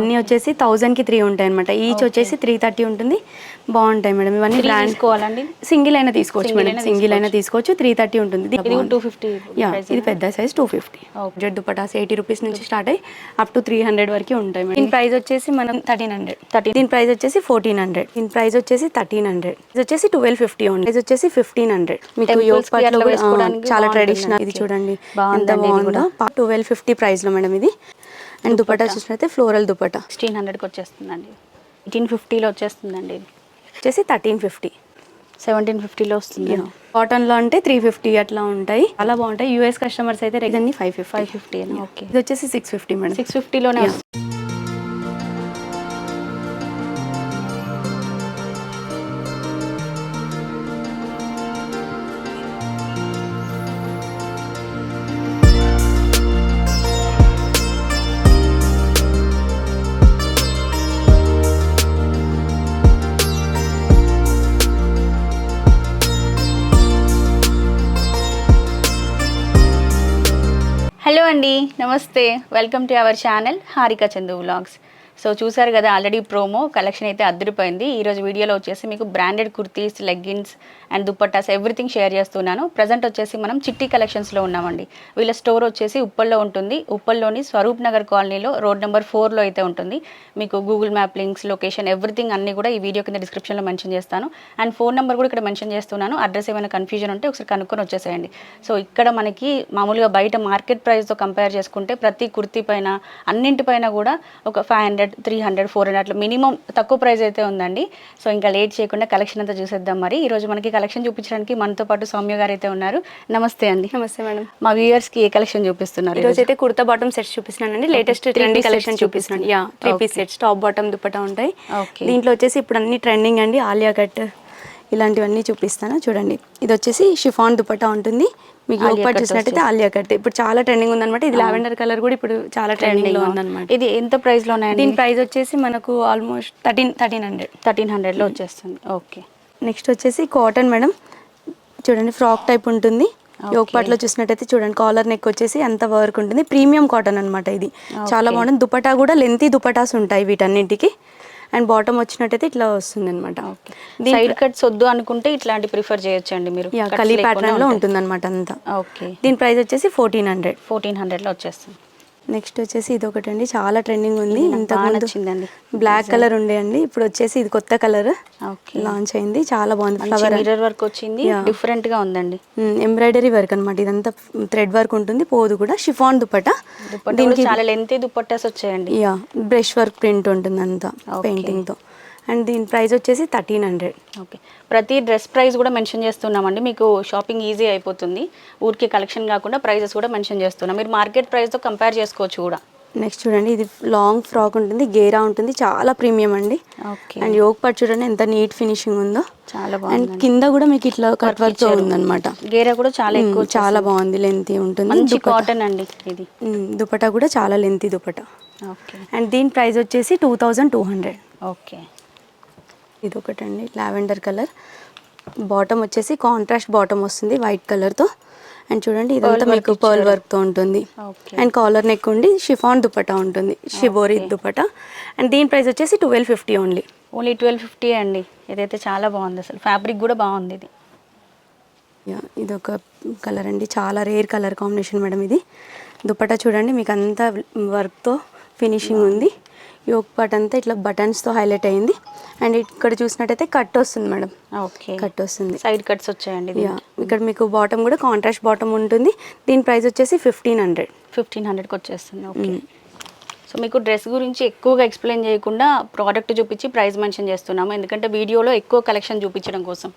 అన్నీ వచ్చేసి థౌజండ్కి త్రీ ఉంటాయి అనమాట ఈచ్ వచ్చేసి త్రీ థర్టీ ఉంటుంది. బాగుంటాయి మేడం. ఇవన్నీ బ్రాండ్ తీసుకోవాలండి? సింగిల్ అయినా తీసుకోవచ్చు మేడం. సింగిల్ అయినా తీసుకోవచ్చు. త్రీ థర్టీ ఉంటుంది. యా ఇది పెద్ద size two fifty Z dupattas eighty rupees నుంచి స్టార్ట్ అయ్యి అప్ టు త్రీ హండ్రెడ్ వరకు ఉంటాయి మేడం. దీని ప్రైస్ వచ్చేసి మనం థర్టీన్ హండ్రెడ్ థర్టీ దీని ప్రైస్ వచ్చేసి ఫోర్టీన్ హండ్రెడ్ దీని ప్రైస్ వచ్చేసి థర్టీన్ హండ్రెడ్ ఇది వచ్చేసి ట్వెల్వ్ ఫిఫ్టీ ఉంది ఇది వచ్చేసి ఫిఫ్టీన్ హండ్రెడ్ మీకు చాలా ట్రెడిషనల్ ఇది. చూడండి. ఎంత బాగుందో. ట్వెల్వ్ ఫిఫ్టీ ప్రైస్లో మేడం ఇది. అండ్ దుపట్టా చూసినట్లయితే ఫ్లోరల్ దుపట్టా. సిక్స్టీన్ హండ్రెడ్కి వచ్చేస్తుందండి. ఎయిటీన్ ఫిఫ్టీలో వచ్చేస్తుందండి. ఇది వచ్చేసి థర్టీన్ ఫిఫ్టీ సెవెంటీన్ ఫిఫ్టీలో వస్తుంది. కాటన్లో అంటే త్రీ ఫిఫ్టీ అట్లా ఉంటాయి. చాలా బాగుంటాయి. యూఎస్ కస్టమర్స్ అయితే rexine five fifty five fifty okay ఇది వచ్చేసి సిక్స్ ఫిఫ్టీ మేడం సిక్స్ ఫిఫ్టీలోనే Yeah. హలో అండి నమస్తే. Welcome to our channel Harika Chandu vlogs. So చూసారు కదా ఆల్రెడీ ప్రోమో కలెక్షన్ అయితే అద్దరిపోయింది. ఈరోజు వీడియోలో వచ్చేసి మీకు branded kurtis leggings and dupattas everything share చేస్తున్నాను. ప్రజెంట్ వచ్చేసి మనం చిట్టి కలెక్షన్స్లో ఉన్నామండి. వీళ్ళ స్టోర్ వచ్చేసి ఉప్పల్లో ఉంటుంది. ఉప్పల్లోని స్వరూప్ నగర్ కాలనీలో రోడ్ నెంబర్ ఫోర్లో అయితే ఉంటుంది. మీకు Google map links location everything అన్ని కూడా ఈ వీడియో కింద డిస్క్రిప్షన్లో మెన్షన్ చేస్తాను. అండ్ ఫోన్ నెంబర్ కూడా ఇక్కడ మెన్షన్ చేస్తున్నాను. అడ్రస్ ఏమైనా కన్ఫ్యూజన్ ఉంటే ఒకసారి కనుక్కొని వచ్చేసేయండి. సో ఇక్కడ మనకి మామూలుగా బయట మార్కెట్ ప్రైస్తో కంపేర్ చేసుకుంటే ప్రతి కుర్తీ పైన అన్నింటిపైన కూడా ఒక five hundred three hundred four hundred అట్లా మినిమం తక్కువ ప్రైస్ అయితే ఉందండి. సో ఇంకా లేట్ చేయకుండా కలెక్షన్ అంతా చూసేద్దాం మరి. ఈరోజు మనకి కలెక్షన్ చూపించడానికి మనతో పాటు సౌమ్య గారు అయితే ఉన్నారు. నమస్తే అండి. నమస్తే మేడం. మా వ్యూయర్స్కి ఏ కలెక్షన్ చూపిస్తున్నారు ఈ రోజు అయితే కుర్తా బాటమ్ సెట్స్ చూపిస్తున్నానండి. లేటెస్ట్ ట్రెండింగ్ కలెక్షన్ చూపిస్తున్నాను. Yeah three piece sets top bottom dupatta ఉంటాయి. దీంట్లో వచ్చేసి ఇప్పుడు అన్ని ట్రెండింగ్ అండి. ఆలియా కట్ ఇలాంటివన్నీ చూపిస్తాను. చూడండి. ఇది వచ్చేసి షిఫాన్ దుపట్టా ఉంటుంది. మీకు ఒకటి కట్ చూసినట్టయితే ఆలియా కట్ ఇప్పుడు చాలా ట్రెండింగ్ ఉందన్నమాట. ఇది లావెండర్ కలర్ కూడా ఇప్పుడు చాలా ట్రెండింగ్లో ఉందన్నమాట. ఇది ఎంత ప్రైస్లో ఉన్నాయండి? దీని ప్రైస్ వచ్చేసి మనకు almost thirteen thirteen hundred. Thirteen హండ్రెడ్లో వచ్చేస్తుంది. ఓకే. నెక్స్ట్ వచ్చేసి కాటన్ మేడం. చూడండి ఫ్రాక్ టైప్ ఉంటుంది. యోగ్ పాట్లో చూసినట్టయితే చూడండి కాలర్ నెక్ వచ్చేసి అంత వర్క్ ఉంటుంది. ప్రీమియం కాటన్ అన్నమాట ఇది. చాలా బాగుంటుంది దుపటా కూడా లెంతీ దుపటాస్ ఉంటాయి వీటన్నింటికి. అండ్ బాటమ్ వచ్చినట్టయితే ఇట్లా వస్తుంది అనమాట సైడ్ కట్స్ వద్దు అనుకుంటే ఇట్లాంటి ప్రిఫర్ చేయొచ్చండి మీరు. కలీ ప్యాటర్న్లో. ఉంటుంది అనమాట అంతా. ఓకే. దీని ప్రైస్ వచ్చేసి ఫోర్టీన్ హండ్రెడ్ ఫోర్టీన్ హండ్రెడ్లో వచ్చేస్తుంది. నెక్స్ట్ వచ్చేసి ఇది ఒకటి అండి చాలా ట్రెండింగ్ ఉంది ముందు నచ్చిందండి. బ్లాక్ కలర్ ఉండే అండి ఇప్పుడు వచ్చేసి ఇది కొత్త కలర్ లాంచ్ అయింది. చాలా బాగుంది. ఫ్లవర్ మిర్రర్ వర్క్ వచ్చింది. డిఫరెంట్గా ఉందండి. ఎంబ్రాయిడరీ వర్క్ అనమాట ఇదంతా థ్రెడ్ వర్క్ ఉంటుంది. పోదు కూడా. షిఫాన్ దుపట్టా కూడా చాలా లెంతీ దుపట్టాస్ వచ్చాయండి. యా బ్రష్ వర్క్ ప్రింట్ ఉంటుంది అంతా. పెయింటింగ్తో. అండ్ దీని ప్రైస్ వచ్చేసి థర్టీన్ హండ్రెడ్. ఓకే. ప్రతి డ్రెస్ ప్రైస్ కూడా మెన్షన్ చేస్తున్నామండి. మీకు షాపింగ్ ఈజీ అయిపోతుంది. ఊరికి కలెక్షన్ కాకుండా ప్రైజెస్ కూడా మెన్షన్ చేస్తున్నాం. మీరు మార్కెట్ ప్రైస్తో కంపేర్ చేసుకోవచ్చు కూడా. నెక్స్ట్ చూడండి ఇది లాంగ్ ఫ్రాక్ ఉంటుంది గేరా ఉంటుంది చాలా ప్రీమియం అండి. ఓకే. అండ్ యోగ్ పార్ట్ చూడండి ఎంత నీట్ ఫినిషింగ్ ఉందో. చాలా అండ్ బాగుంది కింద కూడా మీకు ఇట్లా కట్ వర్క్ ఉందన్నమాట. గేరా కూడా చాలా ఎక్కువ చాలా బాగుంది లెంతీ ఉంటుంది. మంచి. కాటన్ అండి ఇది. మ్మ్, దుపట్టా కూడా చాలా లెంతీ దుపట్టా. ఓకే. అండ్ దీని ప్రైస్ వచ్చేసి two thousand two hundred. Okay. ఇది ఒకటండి లావెండర్ కలర్. బాటమ్ వచ్చేసి కాంట్రాస్ట్ బాటమ్ వస్తుంది వైట్ కలర్తో అండ్ చూడండి ఇదంతా మీకు పర్ల్ వర్క్తో ఉంటుంది. అండ్ కాలర్ నెక్ ఉండి షిఫాన్ దుపట్టా ఉంటుంది షిబోరి దుపట్టా. అండ్ దీని ప్రైస్ వచ్చేసి twelve fifty only only twelve fifty అండి. ఇదైతే చాలా బాగుంది అసలు. ఫ్యాబ్రిక్ కూడా బాగుంది ఇది. ఇది ఒక కలర్ అండి. చాలా రేర్ కలర్ కాంబినేషన్ మేడం ఇది. దుపట్టా చూడండి మీకు అంతా వర్క్తో ఫినిషింగ్ ఉంది. యోగ్ పార్ట్ అంతా ఇట్లా బటన్స్తో హైలైట్ అయింది. అండ్ ఇక్కడ చూసినట్టయితే కట్ వస్తుంది మేడం. ఓకే. కట్ వస్తుంది. సైడ్ కట్స్ వచ్చాయండి ఇక్కడ మీకు బాటమ్ కూడా కాంట్రాస్ట్ బాటమ్ ఉంటుంది. దీని ప్రైస్ వచ్చేసి ఫిఫ్టీన్ హండ్రెడ్. ఫిఫ్టీన్ హండ్రెడ్కి వచ్చేస్తుంది. ఓకే. సో మీకు డ్రెస్ గురించి ఎక్కువగా ఎక్స్ప్లెయిన్ చేయకుండా ప్రోడక్ట్ చూపించి ప్రైస్ మెన్షన్ చేస్తున్నాము. ఎందుకంటే వీడియోలో ఎక్కువ కలెక్షన్ చూపించడం కోసం.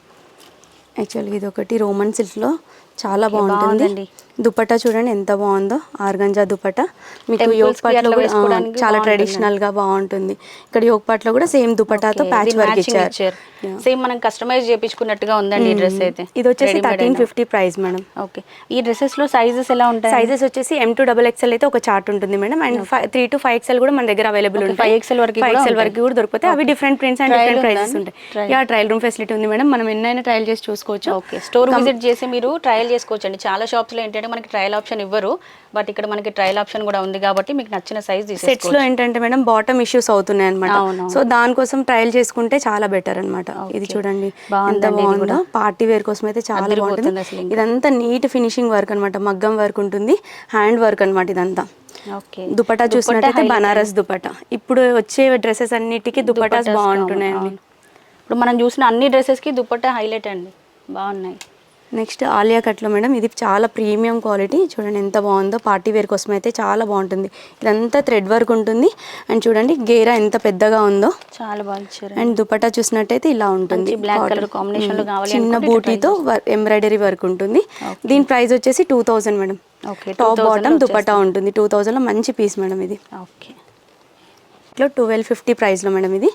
యాక్చువల్గా ఇది ఒకటి రోమన్ సిల్క్లో. చాలా బాగుంటుంది. దుపట్టా చూడండి ఎంత బాగుందో. ఆర్గంజా దుపట్టా. మీకు Temples యోగ్కి పాట్లో అట్లా కూడా చాలా. ట్రెడిషనల్గా బాగుంటుంది. ఇక్కడ యోగ్ పాట్లో కూడా సేమ్ దుపట్టాతో ప్యాచ్ వర్క్ ఇచ్చారు. సేమ్ మనం కస్టమైజ్ చేపించుకున్నట్టుగా ఉందండి ఈ డ్రెస్ అయితే. ఇది వచ్చేసి thirteen fifty price madam okay. ఈ డ్రెస్సెస్లో సైజెస్ ఎలా ఉంటాయి సైజెస్ వచ్చేసి ఎం టు డబల్ ఎక్స్ఎల్ అయితే ఒక చార్ట్ ఉంటుంది madam and three to five XL కూడా మన దగ్గర అవైలబుల్ Okay, ఉంటాయి. 5XL వరకు ఫైవ్ ఎక్స్ఎల్. వరకు కూడా దొరుకుతాయి. అవి డిఫరెంట్ ప్రింట్స్ అండ్ డిఫరెంట్ ఉందా ప్రైసెస్? ఉంటాయి. యా ట్రయల్ రూమ్ ఫెసిలిటీ ఉంది మేడం మనం ఎన్నైనా ట్రయల్ చేసి చూసుకోవచ్చు. ఓకే స్టోర్ విజిట్ చేసి మీరు ట్రయల్ చేసుకోవచ్చు అండి చాలా షాప్స్లో ఏంటంటే మనకి ట్రయల్ ఆప్షన్ ఇవ్వరు. బట్ ఇక్కడ మనకి ట్రయల్ ఆప్షన్ కూడా ఉంది కాబట్టి మీకు నచ్చిన సైజ్ సెట్స్లో ఏంటంటే మేడం బాటమ్ ఇష్యూస్ అవుతున్నాయి అనమాట. సో దానికోసం ట్రయల్ చేసుకుంటే చాలా బెటర్ అన్నమాట. ఇది. చూడండి బాగుందో. పార్టీ వేర్ కోసం అయితే చాలా బాగుంటుంది. ఇదంతా నీట్ ఫినిషింగ్ వర్క్ అన్నమాట. మగ్గం వర్క్ ఉంటుంది హ్యాండ్ వర్క్ అన్నమాట ఇదంతా. ఓకే. దుపట్టా చూసినట్టయితే బనారస్ దుపట్టా. ఇప్పుడు వచ్చే డ్రెస్సెస్ అన్నిటికీ దుపట్టాస్ బాగుంటున్నాయండి. ఇప్పుడు మనం చూసిన అన్ని డ్రెస్సెస్కి దుపట్టా హైలైట్ అండి. బాగున్నాయి. నెక్స్ట్ ఆలియా కట్లో మేడం ఇది చాలా ప్రీమియం క్వాలిటీ. చూడండి ఎంత బాగుందో పార్టీ వేర్ కోసం అయితే చాలా బాగుంటుంది. ఇదంతా థ్రెడ్ వర్క్ ఉంటుంది. అండ్ చూడండి గేరా ఎంత పెద్దగా ఉందో. చాలా బాగా అండ్ దుపట్టా చూసినట్టయితే ఇలా ఉంటుంది. మ్మ్. కావాలి చిన్న బూటీతో ఎంబ్రాయిడరీ వర్క్ ఉంటుంది. దీని ప్రైస్ వచ్చేసి two thousand madam. Okay top bottom dupatta ఉంటుంది. టూ థౌజండ్లో మంచి పీస్ మేడం ఇది. ఓకే. ఇట్లా ట్వెల్వ్ ఫిఫ్టీ ప్రైస్లో మేడం ఇది.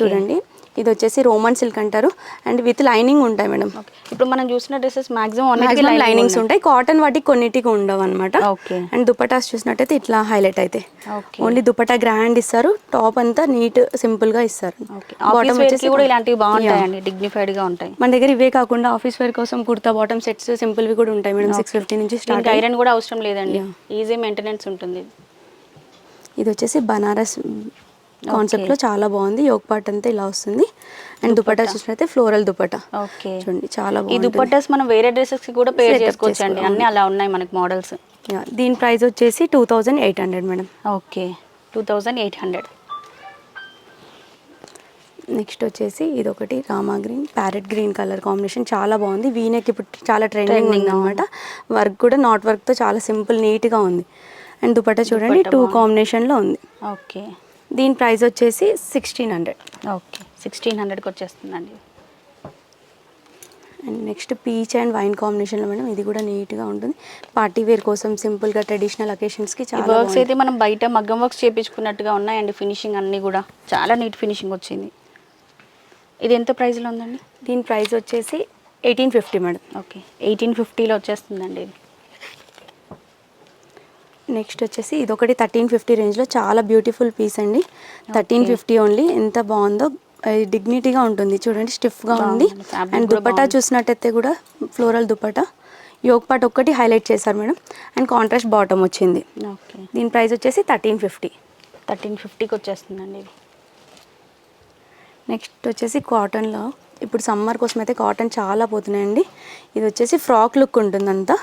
చూడండి. ఇది వచ్చేసి రోమన్ సిల్క్ అంటారు. అండ్ విత్ లైనింగ్ ఉంటాయి మేడం. ఇప్పుడు మనం చూసిన డ్రెస్సెస్ మాక్సిమం లైనింగ్స్ ఉంటాయి. కాటన్ వాటికి కొన్నిటికి ఉండవు అనమాట ఓకే. అండ్ దుపటాస్ చూసినట్టయితే ఇట్లా హైలైట్ అయితే. ఓన్లీ దుపట్టా గ్రాండ్ ఇస్తారు. టాప్ అంతా నీట్ సింపుల్గా ఇస్తారు. వేర్కి కూడా వచ్చేసి- ఇలాంటివి బాగుంటాయండి. డిగ్నిఫైడ్గా ఉంటాయి. మన దగ్గర ఇవే కాకుండా ఆఫీస్ వేర్ కోసం కుర్తా బాటమ్ సెట్స్ సింపుల్ వి కూడా ఉంటాయి మేడం. సిక్స్ ఫిఫ్టీ నుంచి స్టార్ట్ ఐరన్ కూడా అవసరం లేదండి. ఈజీ మెయింటెనెన్స్ ఉంటుంది. ఇది వచ్చేసి బనారస్ కాన్సెప్ట్లో చాలా బాగుంది. యోగ్ పార్ట్ అంతా ఇలా వస్తుంది. అండ్ దుపట్టా? చూసినట్టయితే ఫ్లోరల్ దుపట్టా. ఓకే. చూడండి చాలా ఈ దుపట్టాస్ మనం వేరే డ్రెస్సెస్కి కూడా పేర్ చేసుకోవచ్చు అండి అన్ని అలా ఉన్నాయి మనకి మోడల్స్. దీని ప్రైస్ వచ్చేసి two thousand eight hundred madam. Okay. Two thousand eight hundred. Next వచ్చేసి ఇది ఒకటి Rama green parrot green colour combination. చాలా బాగుంది. వీనెక్ ఇప్పుడు చాలా ట్రెండింగ్ ఉంది అనమాట వర్క్ కూడా నాట్ వర్క్తో చాలా సింపుల్ నీట్గా ఉంది. అండ్ దుపట్టా చూడండి టూ కాంబినేషన్లో ఉంది. ఓకే. దీని ప్రైస్ వచ్చేసి సిక్స్టీన్ హండ్రెడ్ ఓకే. సిక్స్టీన్ హండ్రెడ్కి వచ్చేస్తుందండి and next peach and wine కాంబినేషన్లో మేడం ఇది కూడా నీట్గా ఉంటుంది. పార్టీ వేర్ కోసం సింపుల్గా ట్రెడిషనల్ అకేషన్స్కి చాలా వర్క్స్. అయితే మనం బయట మగ్గం వర్క్స్ చేపించుకున్నట్టుగా ఉన్నాయండి ఫినిషింగ్ అన్నీ కూడా. చాలా నీట్ ఫినిషింగ్ వచ్చింది. ఇది ఎంత ప్రైస్లో ఉందండి? దీని ప్రైస్ వచ్చేసి eighteen fifty madam. Okay. Eighteen ఫిఫ్టీలో వచ్చేస్తుందండి ఇది. నెక్స్ట్ వచ్చేసి ఇది ఒకటి థర్టీన్ ఫిఫ్టీ రేంజ్లో చాలా బ్యూటిఫుల్ పీస్ అండి. Thirteen fifty only. ఎంత బాగుందో డిగ్నిటీగా ఉంటుంది. చూడండి స్టిఫ్గా ఉంది. అండ్ దుపట్టా. చూసినట్టయితే కూడా ఫ్లోరల్ దుపట్టా. యోగ్ పాట్ ఒక్కటి హైలైట్ చేశారు మేడం. అండ్ కాంట్రాస్ట్ బాటమ్ వచ్చింది. ఓకే. దీని ప్రైస్ వచ్చేసి థర్టీన్ ఫిఫ్టీ. థర్టీన్ ఫిఫ్టీకి వచ్చేస్తుందండి ఇది. నెక్స్ట్ వచ్చేసి కాటన్లో. ఇప్పుడు సమ్మర్ కోసం అయితే కాటన్ చాలా పోతున్నాయండి. ఇది వచ్చేసి ఫ్రాక్ లుక్ ఉంటుంది అంతా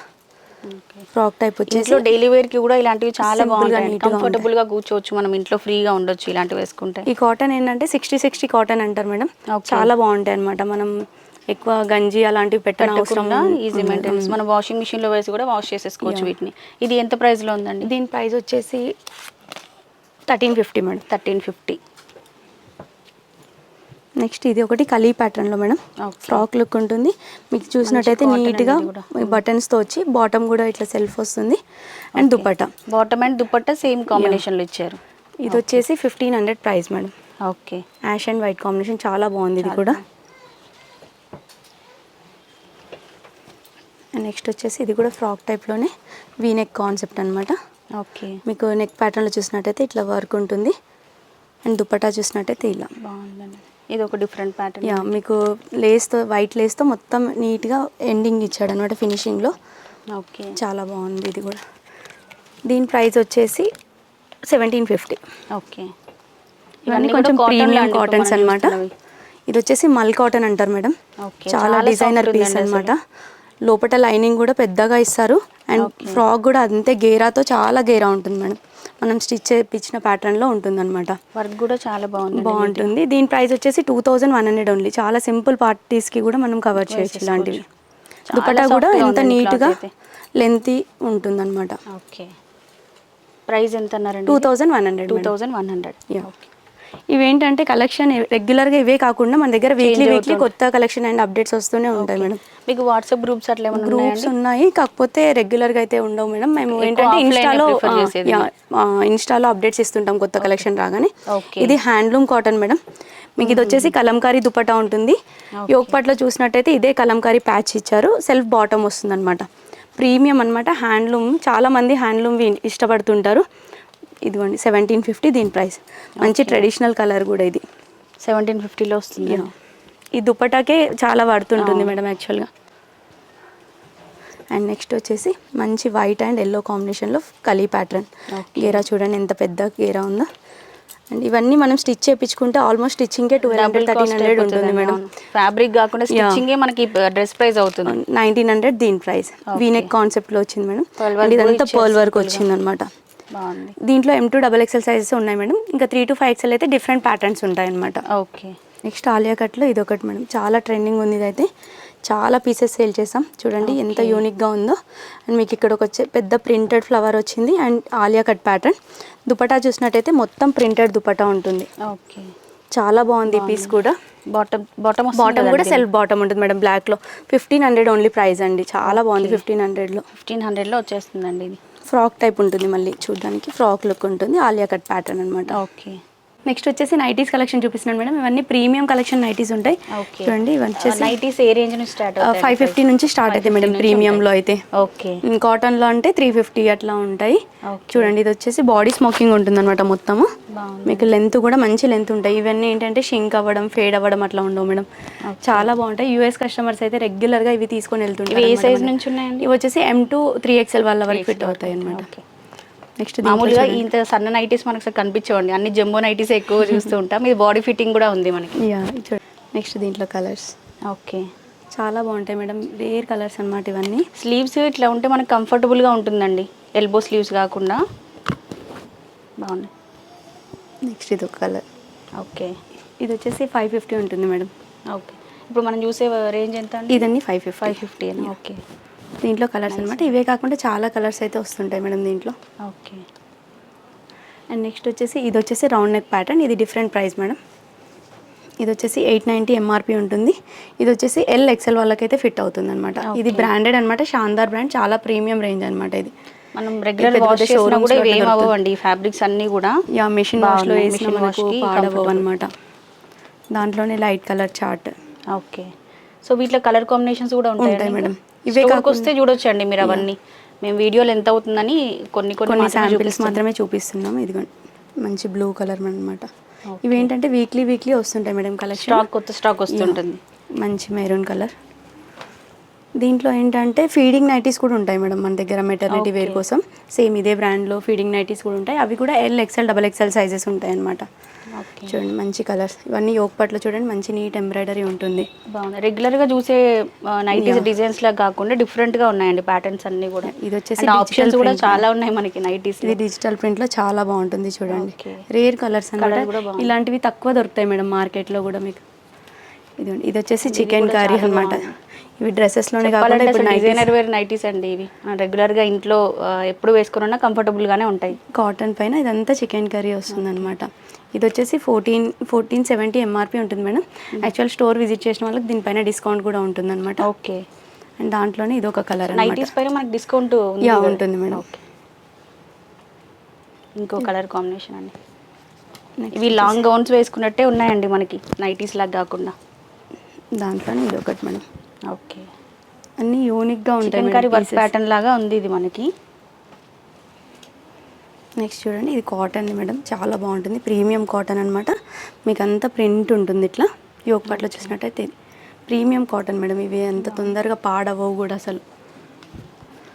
ఫ్రాక్ టైప్ వచ్చేసి డైలీ వేర్కి కూడా ఇలాంటివి చాలా బాగుంటాయి కంఫర్టబుల్గా కూర్చోవచ్చు మనం ఇంట్లో ఫ్రీగా ఉండొచ్చు ఇలాంటివి వేసుకుంటే. ఈ కాటన్ ఏంటంటే సిక్స్టీ సిక్స్టీ కాటన్ అంటారు మేడం. చాలా బాగుంటాయి అనమాట మనం ఎక్కువ గంజి అలాంటివి పెట్టకుండా ఈజీ మెయింటెనెన్స్ మనం వాషింగ్ మిషన్లో వేసి కూడా వాష్ చేసేసుకోవచ్చు వీటిని. ఇది ఎంత ప్రైస్లో ఉందండి? దీని ప్రైస్ వచ్చేసి thirteen fifty madam. Thirteen fifty next ఇది ఒకటి కలీ ప్యాటర్న్లో మేడం. ఫ్రాక్ లుక్ ఉంటుంది. మీకు చూసినట్టయితే నీట్గా. బటన్స్తో వచ్చి బాటమ్ కూడా ఇట్లా సెల్ఫ్ వస్తుంది. And dupatta. Bottom and dupatta same కాంబినేషన్లో ఇచ్చారు. ఇది వచ్చేసి fifteen hundred price madam. Okay ash and white combination చాలా బాగుంది ఇది కూడా. నెక్స్ట్ వచ్చేసి ఇది కూడా ఫ్రాక్ టైప్లోనే వీనెక్ కాన్సెప్ట్ అనమాట ఓకే మీకు నెక్ ప్యాటర్న్లో చూసినట్టయితే ఇట్లా వర్క్ ఉంటుంది. అండ్ దుపట్టా చూసినట్టయితే ఇలా. బాగుందండి. ఇది ఒక డిఫరెంట్ ప్యాటర్న్ యా మీకు లేస్తో వైట్ లేస్తో మొత్తం నీట్గా ఎండింగ్ ఇచ్చాడు అనమాట ఫినిషింగ్లో ఓకే. చాలా బాగుంది ఇది కూడా. దీని ప్రైస్ వచ్చేసి సెవెంటీన్ ఫిఫ్టీ ఓకే. ఇవన్నీ కొంచెం ప్రీమియం కాటన్స్ అనమాట ఇది వచ్చేసి మల్ కాటన్ అంటారు మేడం. చాలా డిజైనర్ పీస్ అనమాట లోపల లైనింగ్ కూడా పెద్దగా ఇస్తారు. అండ్. ఫ్రాక్ కూడా అంతే గేరాతో చాలా గేరా ఉంటుంది మేడం. మనం స్టిచ్ చేయించిన ప్యాటర్న్లో ఉంటుంది అనమాట వర్క్ కూడా చాలా బాగుంది బాగుంటుంది. దీని ప్రైస్ వచ్చేసి two thousand one hundred only చాలా సింపుల్ పార్టీస్కి కూడా మనం కవర్ చేయొచ్చు ఇలాంటివి. చాలా దుపట్టా కూడా ఎంత నీట్గా. లెంతీ ఉంటుంది అనమాట ఓకే. ప్రైస్ ఎంత అన్నారండి two thousand one hundred two thousand one hundred. Yeah. ఇవేంటంటే కలెక్షన్ రెగ్యులర్గా ఇవే కాకుండా మన దగ్గర వీక్లీ వీక్లీ. కొత్త కలెక్షన్ అండ్ అప్డేట్స్ వస్తూనే ఉంటాయి మేడం. మీకు వాట్సాప్ గ్రూప్స్ అట్లా ఏమైనా గ్రూప్స్ ఉన్నాయి. కాకపోతే రెగ్యులర్గా అయితే ఉండవు మేడం. మేము ఏంటంటే ఇన్స్టాలో ఇన్స్టాలో అప్డేట్స్ ఇస్తుంటాం కొత్త కలెక్షన్ రాగానే. ఇది హ్యాండ్లూమ్ కాటన్ మేడం. మీకు ఇది వచ్చేసి కలంకారీ దుపట్టా ఉంటుంది. యోగపట్లో చూసినట్టయితే ఇదే కలంకారీ ప్యాచ్ ఇచ్చారు. సెల్ఫ్ బాటమ్ వస్తుంది అనమాట ప్రీమియం అనమాట హ్యాండ్లూమ్ చాలా మంది హ్యాండ్లూమ్ ఇష్టపడుతుంటారు. ఇదిగోండి సెవెంటీన్ ఫిఫ్టీ దీని ప్రైస్. మంచి ట్రెడిషనల్ కలర్ కూడా ఇది. సెవెంటీన్ ఫిఫ్టీలో వస్తుంది. ఈ దుపటాకే చాలా పడుతుంటుంది మేడం యాక్చువల్గా అండ్ నెక్స్ట్ వచ్చేసి మంచి వైట్ అండ్ ఎల్లో కాంబినేషన్లో కలీ ప్యాటర్న్. గేరా చూడండి ఎంత పెద్ద గేరా ఉందో. అండ్ ఇవన్నీ మనం స్టిచ్ చేయించుకుంటే ఆల్మోస్ట్ స్టిచ్చింగ్కే ట్వెల్వ్ హండ్రెడ్ థర్టీన్ హండ్రెడ్ ఉంటుంది మేడం. ఫ్యాబ్రిక్ కాకుండా స్టిచ్చింగే మనకి డ్రెస్ ప్రైస్ అవుతుంది. నైన్టీన్ హండ్రెడ్ దీని ప్రైస్ వీనెక్ కాన్సెప్ట్లో వచ్చింది మేడం. ఇదంతా పర్ల్ వర్క్ వచ్చింది అనమాట బాగుంది. దీంట్లో M to double XL sizes ఉన్నాయి మేడం. ఇంకా త్రీ టు ఫైవ్ ఎక్సెల్ అయితే డిఫరెంట్ ప్యాటర్న్స్ ఉంటాయి అనమాట ఓకే. నెక్స్ట్ ఆలియా కట్లో ఇది ఒకటి మేడం. చాలా ట్రెండింగ్ ఉంది ఇదైతే. చాలా పీసెస్ సేల్ చేసాం చూడండి ఎంత యూనిక్గా ఉందో. అండ్ మీకు ఇక్కడ ఒక వచ్చే పెద్ద ప్రింటెడ్ ఫ్లవర్ వచ్చింది. And Alia cut pattern dupatta చూసినట్టయితే మొత్తం ప్రింటెడ్ దుపటా ఉంటుంది. ఓకే. చాలా బాగుంది ఈ పీస్ కూడా. బాటమ్ బాటమ్ బాటమ్ కూడా సెల్ఫ్ బాటమ్ ఉంటుంది మేడం బ్లాక్లో ఫిఫ్టీన్ హండ్రెడ్ ఓన్లీ ప్రైస్ అండి. చాలా బాగుంది ఫిఫ్టీన్ హండ్రెడ్లో ఫిఫ్టీన్ హండ్రెడ్లో వచ్చేస్తుందండి ఇది. ఫ్రాక్ టైప్ ఉంటుంది మళ్ళీ చూడడానికి. ఫ్రాక్ లుక్ ఉంటుంది. ఆలియా కట్ ప్యాటర్న్ అనమాట ఓకే. నెక్స్ట్ వచ్చేసి నైటీస్ కలెక్షన్ చూపిస్తున్నాను మేడం. ఇవన్నీ ప్రీమియం కలెక్షన్ నైటీస్ ఉంటాయి. చూడండి ఇవి వచ్చేసి నైటీస్ ఏ రేంజ్ నుంచి స్టార్ట్ ఫైవ్ ఫిఫ్టీ నుంచి స్టార్ట్ అవుతాయి మేడం ప్రీమియంలో అయితే. ఓకే కాటన్లో అంటే త్రీ ఫిఫ్టీ అట్లా ఉంటాయి. చూడండి ఇది వచ్చేసి బాడీ స్మోకింగ్ ఉంటుంది అనమాట మొత్తము మీకు లెంత్ కూడా మంచి లెంత్ ఉంటాయి. ఇవన్నీ ఏంటంటే షింక్ అవ్వడం ఫేడ్ అవ్వడం అట్లా ఉండవు మేడం. చాలా బాగుంటాయి. యూఎస్ కస్టమర్స్ అయితే రెగ్యులర్గా ఇవి తీసుకొని ఇవి వెళ్తుంటారు ఏ సైజ్. నుంచి ఉన్నాయండి? ఇవి వచ్చేసి ఎం టూ త్రీ ఎక్స్ఎల్ వాళ్ళ వరకు ఫిట్ అవుతాయి అనమాట ఓకే నెక్స్ట్ మామూలుగా ఇంత సన్న నైటీస్ మనకు కనిపించవండి. అన్ని జంబో నైటీస్ ఎక్కువ చూస్తూ ఉంటాం. ఇది బాడీ ఫిట్టింగ్ కూడా ఉంది మనకి. నెక్స్ట్ దీంట్లో కలర్స్ ఓకే చాలా బాగుంటాయి మేడం. రేర్ కలర్స్ అన్నమాట ఇవన్నీ. స్లీవ్స్ ఇట్లా ఉంటే మనకు కంఫర్టబుల్గా ఉంటుందండి. ఎల్బో స్లీవ్స్ కాకుండా. బాగుంది. నెక్స్ట్ ఇది ఒక కలర్ ఓకే ఇది వచ్చేసి ఫైవ్ ఫిఫ్టీ ఉంటుంది మేడం. ఓకే ఇప్పుడు మనం చూసే రేంజ్ ఎంత అండి? ఇదన్నీ five fifty five fifty okay దీంట్లో కలర్స్ అన్నమాట. ఇవే కాకుండా చాలా కలర్స్ అయితే వస్తుంటాయి మేడం దీంట్లో. ఓకే. అండ్ నెక్స్ట్ వచ్చేసి ఇది వచ్చేసి రౌండ్ నెక్ ప్యాటర్న్ ఇది డిఫరెంట్ ప్రైస్ మేడం. ఇది వచ్చేసి ఎయిట్ నైంటీ ఎంఆర్పి ఉంటుంది. ఇది వచ్చేసి ఎల్ ఎక్సెల్ వాళ్ళకైతే ఫిట్ అవుతుంది అనమాట ఇది బ్రాండెడ్ అనమాట షాందార్ బ్రాండ్ చాలా ప్రీమియం రేంజ్ అనమాట ఇది. మనం రెగ్యులర్ వాష్ చేసినా కూడా ఇవి అవ్వండి ఫ్యాబ్రిక్స్ అన్నీ కూడా యా మెషిన్ వాష్లో. వేసిన మనకు పాడవవు. అనమాట దాంట్లోనే light colour chart okay. So వీటిలో కలర్ కాంబినేషన్స్ కూడా ఉంటాయి మేడం. ఇవే వస్తే చూడొచ్చండి మీరు అవన్నీ. మేము వీడియోలు ఎంత అవుతుందని కొన్ని కొన్ని శాంపిల్స్. మాత్రమే చూపిస్తున్నాం. ఇదిగోండి మంచి బ్లూ కలర్ అనమాట ఇవేంటంటే వీక్లీ వీక్లీ వస్తుంటాయి మేడం కలెక్షన్ స్టాక్ కొత్త స్టాక్ వస్తుంటుంది. మంచి మెరూన్ కలర్ దీంట్లో ఏంటంటే ఫీడింగ్ నైటీస్ కూడా ఉంటాయి మేడం మన దగ్గర మెటర్నిటీ వేర్. కోసం. సేమ్ ఇదే బ్రాండ్లో ఫీడింగ్ నైటీస్ కూడా ఉంటాయి. అవి కూడా L XL double XL sizes ఉంటాయి అనమాట చూడండి మంచి కలర్స్ ఇవన్నీ యోగ్ పట్లో చూడండి మంచి నీట్ ఎంబ్రాయిడరీ ఉంటుంది. బాగుంది రెగ్యులర్గా చూసే నైటీస్ డిజైన్స్ లా కాకుండా డిఫరెంట్గా ఉన్నాయండి ప్యాటర్న్స్ అన్ని కూడా. ఇది వచ్చేసి ఆప్షన్స్ కూడా. చాలా ఉన్నాయి మనకి నైటీస్ ఇది డిజిటల్ ప్రింట్లో చాలా బాగుంటుంది చూడండి. రేర్ కలర్స్ అన్నమాట. ఇలాంటివి తక్కువ దొరుకుతాయి మేడం మార్కెట్లో కూడా మీకు. ఇదిగోండి ఇది వచ్చేసి చికెన్ కర్రీ అన్నమాట. ఇవి డ్రెస్సెస్లోనే కాకుండా ఇప్పుడు డిజైనర్ వేర్ నైటీస్ అండి ఇవి. రెగ్యులర్గా ఇంట్లో ఎప్పుడు వేసుకున్నా కంఫర్టబుల్ గానే ఉంటాయి. కాటన్ పైన ఇదంతా చికెన్ కర్రీ వస్తుంది అనమాట ఇది వచ్చేసి ఫోర్టీన్ ఫోర్టీన్ సెవెంటీ ఎంఆర్పి ఉంటుంది మేడం. యాక్చువల్ స్టోర్ విజిట్ చేసిన వాళ్ళకి దీనిపైన డిస్కౌంట్ కూడా ఉంటుంది అనమాట ఓకే. అండ్ దాంట్లోనే ఇది ఒక కలర్ అనమాట నైటీస్ పైన మనకి డిస్కౌంట్ యా ఉంటుంది మేడం. ఓకే. ఇంకో కలర్ కాంబినేషన్ అండి. ఇవి లాంగ్ గౌన్స్ వేసుకున్నట్టే ఉన్నాయండి మనకి నైటీస్ లాగా కాకుండా. దాంట్లోనే ఇది ఒకటి మేడం. ఓకే. అన్ని యూనిక్గా ఉంటాయి చికెన్ కర్రీ వర్క్ ప్యాటర్న్ లాగా ఉంది ఇది మనకి. నెక్స్ట్ చూడండి ఇది కాటన్ మేడం. చాలా బాగుంటుంది. ప్రీమియం కాటన్ అనమాట మీకు అంతా ప్రింట్ ఉంటుంది ఇట్లా. యోగ పట్ల చూసినట్టయితే ప్రీమియం కాటన్ మేడం. ఇవి అంత తొందరగా పాడవవు కూడా అసలు.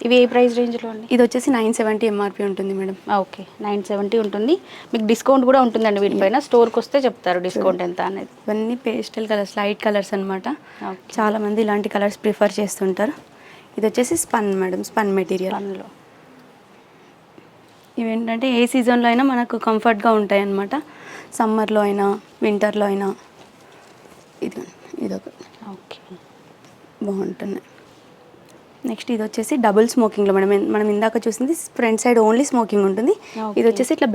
ఇవి ఏ ప్రైస్ రేంజ్లో అండి? ఇది వచ్చేసి నైన్ సెవెంటీ ఎంఆర్పి ఉంటుంది మేడం. ఓకే. నైన్ సెవెంటీ ఉంటుంది. మీకు డిస్కౌంట్ కూడా ఉంటుందండి వీటిపైన. స్టోర్కి వస్తే చెప్తారు డిస్కౌంట్ ఎంత అనేది. ఇవన్నీ పేస్టల్ కలర్స్ లైట్ కలర్స్ అనమాట ఓకే. చాలా మంది ఇలాంటి కలర్స్ ప్రిఫర్ చేస్తుంటారు. ఇది వచ్చేసి స్పన్ మేడం స్పన్ మెటీరియల్. పనులు ఇవేంటంటే ఏ సీజన్లో అయినా మనకు కంఫర్ట్గా ఉంటాయి అన్నమాట సమ్మర్లో అయినా వింటర్లో అయినా. ఇది ఇదొక. ఓకే. బాగుంటుంది. నెక్స్ట్ ఇది వచ్చేసి డబుల్ స్మోకింగ్లో మనం మనం ఇందాక చూసింది ఫ్రంట్ సైడ్ ఓన్లీ స్మోకింగ్ ఉంటుంది. ఇది వచ్చేసి ఇట్లా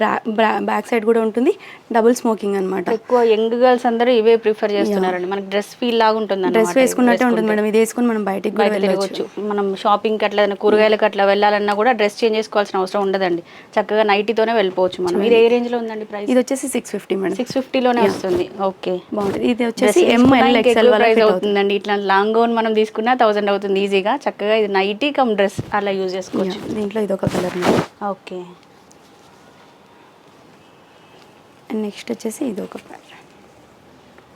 బ్యాక్ సైడ్ కూడా ఉంటుంది. డబుల్ స్మోకింగ్ అనమాట ఎక్కువ యంగ్ గర్ల్స్ అందరూ ఇవే ప్రిఫర్ చేస్తున్నారండి. మనకి డ్రెస్ ఫీల్ లాగా ఉంటుంది డ్రెస్ వేసుకున్నట్టే ఉంటుంది మేడం. ఇది వేసుకొని మనం బయటికి కూడా వెళ్ళవచ్చు. మనం షాపింగ్కి అట్లా కూరగాయలకు అట్లా వెళ్ళాలన్నా కూడా డ్రెస్ చేంజ్ చేసుకోవాల్సిన అవసరం ఉండదండి. చక్కగా నైటీతోనే వెళ్ళిపోవచ్చు మనం. ఇది ఏ రేంజ్లో ఉందండి ప్రైస్ ఇది వచ్చేసి సిక్స్ ఫిఫ్టీ మేడం. సిక్స్ ఫిఫ్టీలోనే వస్తుంది. ఓకే. బాగుంటుంది. ఇది వచ్చేసి ఎంఎల్ ఎక్స్ఎల్ ప్రైస్ అవుతుందండి. ఇట్లా లాంగ్ గౌన్ మనం తీసుకున్నా థౌసండ్ అవుతుంది ఈజీగా చక్కగా ఇది నైటీ కమ్ డ్రెస్ అలా యూజ్ చేసుకోవచ్చు. దీంట్లో ఇది ఒక కలర్ ఓకే అండ్ నెక్స్ట్ వచ్చేసి ఇది ఒక ప్యాటర్న్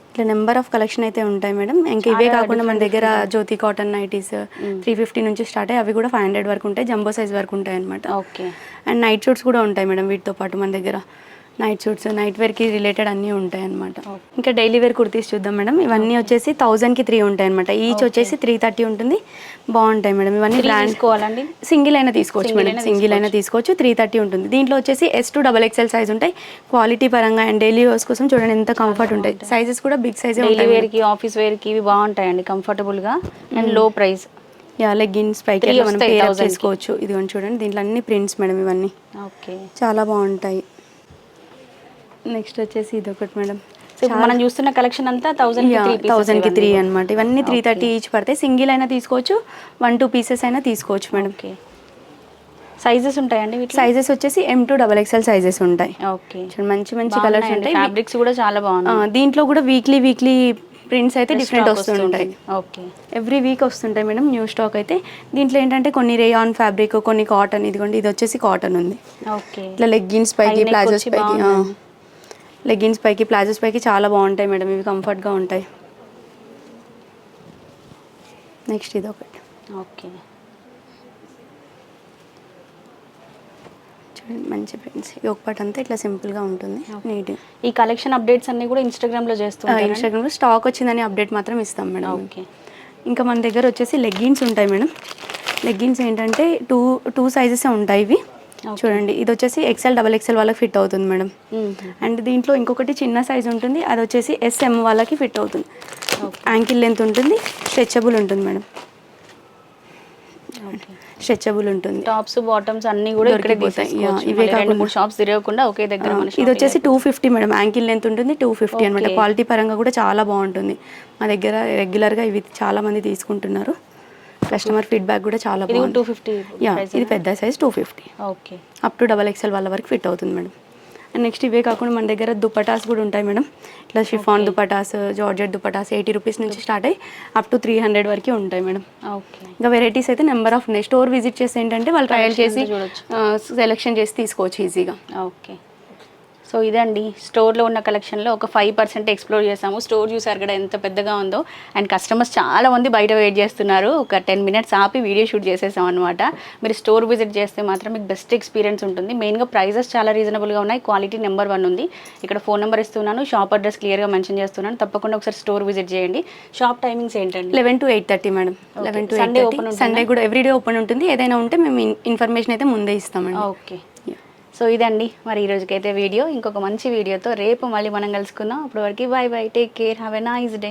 ఇట్లా నెంబర్ ఆఫ్ కలెక్షన్ అయితే ఉంటాయి మేడం. ఇంకా ఇవే కాకుండా మన దగ్గర Jyothi cotton nighties three fifty నుంచి స్టార్ట్ అయ్యి అవి కూడా ఫైవ్ హండ్రెడ్ వరకు ఉంటాయి జంబో సైజ్ వరకు ఉంటాయి అనమాట ఓకే అండ్ నైట్ సూట్స్ కూడా ఉంటాయి మేడం వీటితో పాటు మన దగ్గర. నైట్ సూట్స్ నైట్ వేర్కి రిలేటెడ్ అన్నీ ఉంటాయి అనమాట ఇంకా డైలీ వేర్ కుర్తీస్ చూద్దాం మేడం. ఇవన్నీ వచ్చేసి థౌజండ్కి త్రీ ఉంటాయి అనమాట ఈచ్ వచ్చేసి త్రీ థర్టీ ఉంటుంది. బాగుంటాయి మేడం. ఇవన్నీ బ్రాండ్ తీసుకోవాలండి? సింగిల్ అయినా తీసుకోవచ్చు మేడం. సింగిల్ అయినా తీసుకోవచ్చు. త్రీ థర్టీ ఉంటుంది. దీంట్లో వచ్చేసి S to double XL size ఉంటాయి. క్వాలిటీ పరంగా అండ్ డైలీ యూస్ కోసం చూడండి ఎంత కంఫర్ట్ ఉంటాయి. సైజెస్ కూడా బిగ్ సైజే డైలీ ఉంటాయి వేర్కి ఆఫీస్ వేర్కి ఇవి బాగుంటాయండి కంఫర్టబుల్గా. అండ్లో ప్రైస్ యా లెగ్గిన్స్ పైకి మనం వస్తాయి pair up 1000 కి. చేసుకోవచ్చు. ఇదిగోండి చూడండి. దీంట్లో అన్ని ప్రింట్స్ మేడం ఇవన్నీ. ఓకే చాలా బాగుంటాయి. నెక్స్ట్ వచ్చేసి ఇది ఒకటి మేడం మనం చూస్తున్న కలెక్షన్ అంతా థౌసండ్ థౌసండ్కి త్రీ అనమాట ఇవన్నీ త్రీ థర్టీ ఈచ్ పడతాయి సింగిల్ అయినా తీసుకోవచ్చు వన్ టూ పీసెస్ అయినా తీసుకోవచ్చు మేడం. సైజెస్ ఉంటాయండి సైజెస్ వచ్చేసి M to double XL sizes ఉంటాయి. ఓకే మంచి మంచి కలర్స్ ఉంటాయి. ఫ్యాబ్రిక్స్ కూడా చాలా బాగున్నాయి. దీంట్లో కూడా వీక్లీ వీక్లీ ప్రింట్స్ అయితే డిఫరెంట్ వస్తుంటాయి. ఓకే ఎవ్రీ వీక్ వస్తుంటాయి మేడం న్యూ స్టాక్ అయితే. దీంట్లో ఏంటంటే కొన్ని రేయాన్ ఫ్యాబ్రిక్ కొన్ని కాటన్ ఇదిగోండి ఇది వచ్చేసి కాటన్ ఉంది. ఓకే ఇట్లా లెగ్గిన్స్ పైకి ప్లాజోస్ పైకి. లెగ్గిన్స్ పైకి ప్లాజోస్ పైకి చాలా బాగుంటాయి మేడం. ఇవి కంఫర్ట్గా ఉంటాయి. నెక్స్ట్ ఇది ఒకటి ఓకే. చూడండి మంచి ప్రింట్స్ ఒక పాట అంతా ఇట్లా సింపుల్గా ఉంటుంది. నీట్ ఈ కలెక్షన్ అప్డేట్స్ అన్ని కూడా ఇన్స్టాగ్రామ్లో చేస్తుంటారు ఇన్స్టాగ్రామ్లో స్టాక్ వచ్చిందని అప్డేట్ మాత్రం ఇస్తాం మేడం. ఓకే. ఇంకా మన దగ్గర వచ్చేసి లెగ్గిన్స్ ఉంటాయి మేడం. లెగ్గిన్స్ ఏంటంటే టూ టూ సైజెస్ ఉంటాయి ఇవి. చూడండి ఇది వచ్చేసి ఎక్సెల్ డబల్ ఎక్సెల్ వాళ్ళకి ఫిట్ అవుతుంది మేడం. అండ్ దీంట్లో ఇంకొకటి చిన్న సైజ్ ఉంటుంది అది వచ్చేసి ఎస్ఎం వాళ్ళకి ఫిట్ అవుతుంది. యాంకిల్ లెంత్ ఉంటుంది స్ట్రెచబుల్ ఉంటుంది మేడం. స్ట్రెచబుల్ ఉంటుంది. టాప్స్ బాటమ్స్ అన్ని కూడా ఇక్కడే ఇవే కాకుండా- మూడు షాప్స్ తిరగకుండా ఒకే దగ్గర మన ఇది వచ్చేసి two fifty madam. Ankle length ఉంటుంది టూ ఫిఫ్టీ అనమాట. క్వాలిటీ పరంగా కూడా చాలా బాగుంటుంది. మా దగ్గర రెగ్యులర్గా ఇవి చాలా మంది తీసుకుంటున్నారు. కస్టమర్ ఫీడ్బ్యాక్ కూడా చాలా బాగుంది. టూ ఫిఫ్టీ యా ఇది పెద్ద size two fifty okay up to double XL వాళ్ళ వరకు ఫిట్ అవుతుంది మేడం. అండ్ నెక్స్ట్ ఇవే కాకుండా మన దగ్గర దుపటాస్ కూడా ఉంటాయి మేడం. ఇట్లా chiffon dupattas georgette dupattas eighty rupees నుంచి స్టార్ట్ అయ్యి అప్ టు త్రీ హండ్రెడ్ వరకు ఉంటాయి మేడం. ఓకే ఇంకా వెరైటీస్ అయితే నెంబర్ ఆఫ్ స్టోర్ విజిట్ చేస్తే ఏంటంటే వాళ్ళు ట్రయల్ చేసి. సెలెక్షన్ చేసి తీసుకోవచ్చు ఈజీగా ఓకే సో ఇదండి స్టోర్లో ఉన్న కలెక్షన్లో ఒక ఫైవ్ పర్సెంట్ ఎక్స్ప్లోర్ చేసాము స్టోర్ చూసారు కదా ఎంత పెద్దగా ఉందో. అండ్ కస్టమర్స్ చాలా మంది బయట వెయిట్ చేస్తున్నారు. ఒక టెన్ మినిట్స్ ఆపి వీడియో షూట్ చేసేసాం అనమాట మీరు స్టోర్ విజిట్ చేస్తే మాత్రం మీకు బెస్ట్ ఎక్స్పీరియన్స్ ఉంటుంది. మెయిన్గా ప్రైజెస్ చాలా రీజనబుల్గా ఉన్నాయి. క్వాలిటీ నెంబర్ వన్ ఉంది. ఇక్కడ ఫోన్ నెంబర్ ఇస్తున్నాను. షాప్ అడ్రస్ క్లియర్గా మెన్షన్ చేస్తున్నాను. తప్పకుండా ఒకసారి స్టోర్ విజిట్ చేయండి. షాప్ టైమింగ్స్ ఏంటండి? Eleven to eight thirty madam. Eleven to thirty. ఉంటుందా? సండే కూడా ఎవ్రీడే ఓపెన్ ఉంటుంది. ఏదైనా ఉంటే మేము ఇన్ఫర్మేషన్ అయితే ముందే ఇస్తామండి. ఓకే. సో ఇదండి మరి ఈరోజుకైతే వీడియో. ఇంకొక మంచి వీడియోతో రేపు మళ్ళీ మనం కలుసుకుందాం. అప్పటి వరకు bye bye take care have a nice day